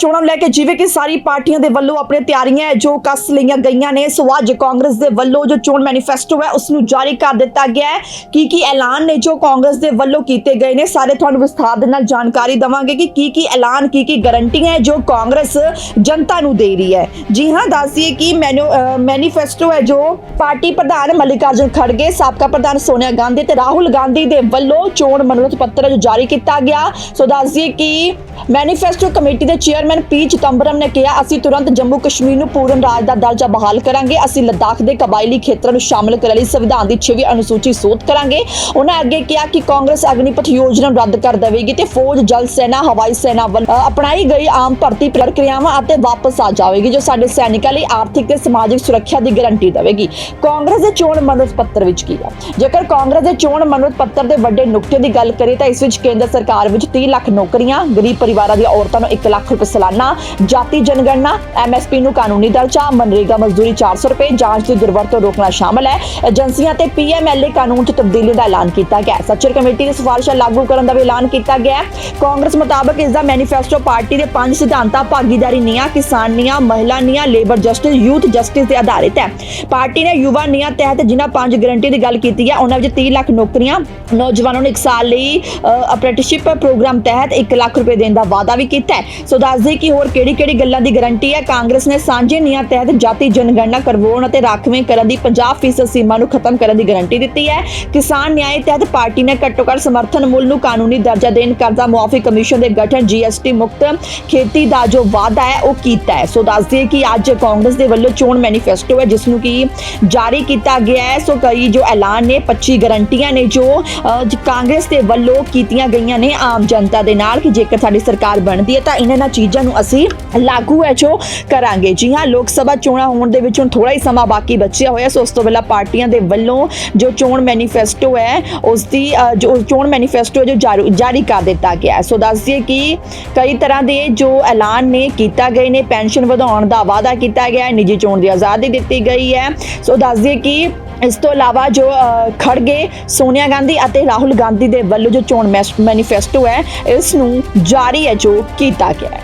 ਚੋਣਾਂ ਨੂੰ ਲੈ ਕੇ ਜਿਵੇਂ ਕਿ ਸਾਰੀ ਪਾਰਟੀਆਂ ਦੇ ਵੱਲੋਂ ਆਪਣੀਆਂ ਤਿਆਰੀਆਂ ਜੋ ਕੱਸ ਲਈਆਂ ਗਈਆਂ ਨੇ। ਸੋ ਅੱਜ ਕਾਂਗਰਸ ਦੇ ਵੱਲੋਂ ਜੋ ਚੋਣ ਮੈਨੀਫੈਸਟੋ ਹੈ, ਉਸ ਨੂੰ ਜਾਰੀ ਕਰ ਦਿੱਤਾ ਗਿਆ ਹੈ। ਕੀ ਕੀ ਐਲਾਨ ਨੇ ਜੋ ਕਾਂਗਰਸ ਦੇ ਵੱਲੋਂ ਕੀਤੇ ਗਏ ਨੇ, ਸਾਰੇ ਤੁਹਾਨੂੰ ਵਿਸਥਾਰ ਦੇ ਨਾਲ ਜਾਣਕਾਰੀ ਦਵਾਂਗੇ ਕਿ ਕੀ ਕੀ ਐਲਾਨ, ਕੀ ਕੀ ਗਾਰੰਟੀਆਂ ਹੈ, ਜੋ ਕਾਂਗਰਸ ਜਨਤਾ ਨੂੰ ਦੇ ਰਹੀ ਹੈ। ਜੀ ਹਾਂ ਦੱਸਿਏ ਕਿ ਮੈਨੂੰ ਮੈਨੀਫੈਸਟੋ ਹੈ, ਜੋ ਪਾਰਟੀ ਪ੍ਰਧਾਨ ਮੱਲਿਕਾਰਜੁਨ ਖੜਗੇ, ਸਾਬਕਾ ਪ੍ਰਧਾਨ ਸੋਨੀਆ ਗਾਂਧੀ ਤੇ ਰਾਹੁਲ ਗਾਂਧੀ ਦੇ ਵੱਲੋਂ ਚੋਣ ਮਨੋਰਥ ਪੱਤਰ ਜੋ ਜਾਰੀ ਕੀਤਾ ਗਿਆ। ਸੋ ਦੱਸਿਏ ਕਿ ਮੈਨੀਫੈਸਟੋ ਕਮੇਟੀ ਦੇ ਚੇਅਰਮੈਨ ਪੀ ਚਿਦੰਬਰਮ ਨੇ ਕਿਹਾ, ਅਸੀਂ ਤੁਰੰਤ ਜੰਮੂ ਕਸ਼ਮੀਰ ਨੂੰ ਪੂਰਨ ਰਾਜ ਦਾ ਦਰਜਾ ਬਹਾਲ ਕਰਾਂਗੇ। ਅਸੀਂ ਲੱਦਾਖ ਦੇ ਕਬਾਇਲੀ ਖੇਤਰਾਂ ਨੂੰ ਸ਼ਾਮਲ ਕਰਨ ਲਈ ਸੰਵਿਧਾਨ ਦੀ 6ਵੀਂ ਅਨੁਸੂਚੀ ਸੋਧ ਕਰਾਂਗੇ। ਉਹਨਾਂ ਅੱਗੇ ਕਿਹਾ ਕਿ ਕਾਂਗਰਸ ਅਗਨੀਪਥ ਯੋਜਨਾ ਰੱਦ ਕਰ ਦੇਵੇਗੀ ਤੇ ਫੌਜ, ਜਲ ਸੈਨਾ, ਹਵਾਈ ਸੈਨਾ ਵੱਲ ਅਪਣਾਈ ਗਈ ਆਮ ਭਰਤੀ ਪ੍ਰਕਿਰਿਆਵਾਂ ਅਤੇ ਵਾਪਸ ਆ ਜਾਵੇਗੀ, ਜੋ ਸਾਡੇ ਸੈਨਿਕਾਂ ਲਈ ਆਰਥਿਕ ਤੇ ਸਮਾਜਿਕ ਸੁਰੱਖਿਆ ਦੀ ਗਾਰੰਟੀ ਦੇਵੇਗੀ। ਕਾਂਗਰਸ ਦੇ ਚੋਣ ਮਨੋਰਥ ਪੱਤਰ ਵਿੱਚ ਕੀ ਹੈ? ਜੇਕਰ ਕਾਂਗਰਸ ਦੇ ਚੋਣ ਮਨੋਰਥ ਪੱਤਰ ਦੇ ਵੱਡੇ ਨੁਕਤੇ ਦੀ ਗੱਲ ਕਰੀਏ, ਤਾਂ ਇਸ ਵਿੱਚ ਕੇਂਦਰ ਸਰਕਾਰ ਵਿੱਚ 30 ਲੱਖ ਨੌਕਰੀਆਂ, ਗਰੀਬ ਪਰਿਵਾਰਾਂ ਦੀਆਂ ਔਰਤਾਂ ਨੂੰ 1 ਲੱਖ ਰੁਪਏ ਸਾਲਾਨਾ ਜਾਤੀ ਜਨਗਣਨਾ, ਐਮਐਸਪੀ ਨੂੰ ਕਾਨੂੰਨੀ ਦਰਜਾ, ਮਨਰੇਗਾ ਮਜ਼ਦੂਰੀ 400 ਰੁਪਏ, ਜਾਂਚ ਦੀ ਦੁਰਵਰਤੋਂ ਰੋਕਣਾ ਸ਼ਾਮਲ ਹੈ। ਏਜੰਸੀਆਂ ਤੇ ਪੀਐਮਐਲਏ ਕਾਨੂੰਨ 'ਚ ਤਬਦੀਲੀ ਦਾ ਐਲਾਨ ਕੀਤਾ ਗਿਆ ਸੱਚਰ ਕਮੇਟੀ ਦੀ ਸਿਫਾਰਿਸ਼ਾਂ ਲਾਗੂ ਕਰਨ ਦਾ ਵੀ ਐਲਾਨ ਕੀਤਾ ਗਿਆ ਕਾਂਗਰਸ ਮੁਤਾਬਕ ਇਸ ਦਾ ਮੈਨੀਫੈਸਟੋ ਪਾਰਟੀ ਦੇ ਪੰਜ ਸਿਧਾਂਤਾਂ ਭਾਗੀਦਾਰੀ ਨਿਆਂ ਕਿਸਾਨ ਨਿਆਂ ਮਹਿਲਾ ਨਿਆਂ ਲੇਬਰ ਜਸਟਿਸ, ਯੂਥ ਜਸਟਿਸ ਤੇ ਆਧਾਰਿਤ ਹੈ। ਪਾਰਟੀ ਨੇ ਯੁਵਾ ਨਿਆਂ ਤਹਿਤ ਜਿਨ੍ਹਾਂ ਪੰਜ ਗਰੰਟੀ ਦੀ ਗੱਲ ਕੀਤੀ ਹੈ, ਉਹਨਾਂ ਵਿੱਚ 30 ਲੱਖ ਨੌਕਰੀਆਂ ਨੌਜਵਾਨਾਂ ਨੂੰ 1 ਸਾਲ ਲਈ ਅਪ੍ਰੈਂਟਿਸਸ਼ਿਪ ਪ੍ਰੋਗਰਾਮ ਤਹਿਤ 1 ਲੱਖ ਰੁਪਏ ਦੇਣ ਦਾ ਵਾਅਦਾ ਵੀ ਕੀਤਾ ਹੈ। ਸੋ ਦੱਸਦੇ ਕਿ ਹੋਰ ਕਿਹੜੀ ਕਿਹੜੀ ਗੱਲਾਂ ਦੀ ਗਾਰੰਟੀ ਹੈ? ਕਾਂਗਰਸ ਨੇ ਸਾਂਝੇ ਨਿਆਂ ਤਹਿਤ ਜਾਤੀ ਜਨਗਣਨਾ ਕਰਵਾਉਣ ਅਤੇ ਰਾਖਵੇਂ ਕਰਨ ਦੀ 50% ਸੀਮਾ ਨੂੰ ਖਤਮ ਕਰਨ ਦੀ ਗਾਰੰਟੀ ਦਿੱਤੀ ਹੈ। ਕਿਸਾਨ ਨਿਆਂ ਤਹਿਤ ਪਾਰਟੀ ਨੇ ਘੱਟੋ ਘੱਟ ਸਮਰਥਨ ਮੁੱਲ ਨੂੰ ਕਾਨੂੰਨੀ ਦਰਜਾ ਦੇਣ ਕਰਜ਼ਾ ਮੁਆਫੀ ਕਮਿਸ਼ਨ ਦੇ ਗਠਨ ਜੀਐਸਟੀ ਮੁਕਤ ਖੇਤੀ ਦਾ ਜੋ ਵਾਅਦਾ ਹੈ, ਉਹ ਕੀਤਾ ਹੈ। ਸੋ ਦੱਸਦੇ ਕਿ ਅੱਜ ਕਾਂਗਰਸ ਦੇ ਵੱਲੋਂ ਚੋਣ ਮੈਨੀਫੈਸਟੋ ਹੈ ਜਿਸ ਨੂੰ ਕਿ ਜਾਰੀ ਕੀਤਾ ਗਿਆ ਹੈ। ਸੋ ਕਈ ਜੋ ਐਲਾਨ ਨੇ 25 ਗਾਰੰਟੀਆਂ ਨੇ ਜੋ ਕਾਂਗਰਸ ਦੇ ਵੱਲੋਂ ਕੀਤੀਆਂ ਗਈਆਂ ਨੇ ਆਮ ਜਨਤਾ ਦੇ ਨਾਲ ਕਿ ਜੇਕਰ ਸਾਡੀ ਸਰਕਾਰ ਬਣਦੀ ਹੈ ਤਾਂ ਇਹਨਾਂ ਇਹਨਾਂ ਚੀਜ਼ਾਂ ਨੂੰ ਅਸੀਂ ਲਾਗੂ ਹੈ ਜੋ ਕਰਾਂਗੇ। ਜੀ ਹਾਂ, ਲੋਕ ਸਭਾ ਚੋਣਾਂ ਹੋਣ ਦੇ ਵਿੱਚ ਹੁਣ ਥੋੜਾ ਹੀ ਸਮਾਂ ਬਾਕੀ ਬਚਿਆ ਹੋਇਆ। ਸੋ ਉਸ ਤੋਂ ਪਹਿਲਾਂ ਪਾਰਟੀਆਂ ਦੇ ਵੱਲੋਂ ਜੋ ਚੋਣ ਮੈਨੀਫੈਸਟੋ ਹੈ, ਉਸ ਦੀ ਜੋ ਚੋਣ ਮੈਨੀਫੈਸਟੋ ਜੋ ਜਾਰੀ ਜਾਰੀ ਕਰ ਦਿੱਤਾ ਗਿਆ ਹੈ। ਸੋ ਦੱਸ ਦਈਏ ਕਿ ਕਈ ਤਰ੍ਹਾਂ ਦੇ ਜੋ ਐਲਾਨ ਨੇ ਕੀਤਾ ਗਏ ਨੇ, ਪੈਨਸ਼ਨ ਵਧਾਉਣ ਦਾ ਵਾਅਦਾ ਕੀਤਾ ਗਿਆ ਹੈ, ਨਿੱਜੀ ਚੋਣ ਦੀ ਆਜ਼ਾਦੀ ਦਿੱਤੀ ਗਈ ਹੈ। ਸੋ ਦੱਸ ਦਈਏ ਕਿ ਇਸ ਤੋਂ ਇਲਾਵਾ ਜੋ ਅ, ਖੜਗੇ ਸੋਨੀਆ ਗਾਂਧੀ ਅਤੇ ਰਾਹੁਲ ਗਾਂਧੀ ਦੇ ਵੱਲੋਂ ਜੋ ਚੋਣ ਮੈਸ- ਮੈਨੀਫੈਸਟੋ ਹੈ ਇਸ ਨੂੰ ਜਾਰੀ ਹੈ ਜੋ ਕੀਤਾ ਗਿਆ ਹੈ।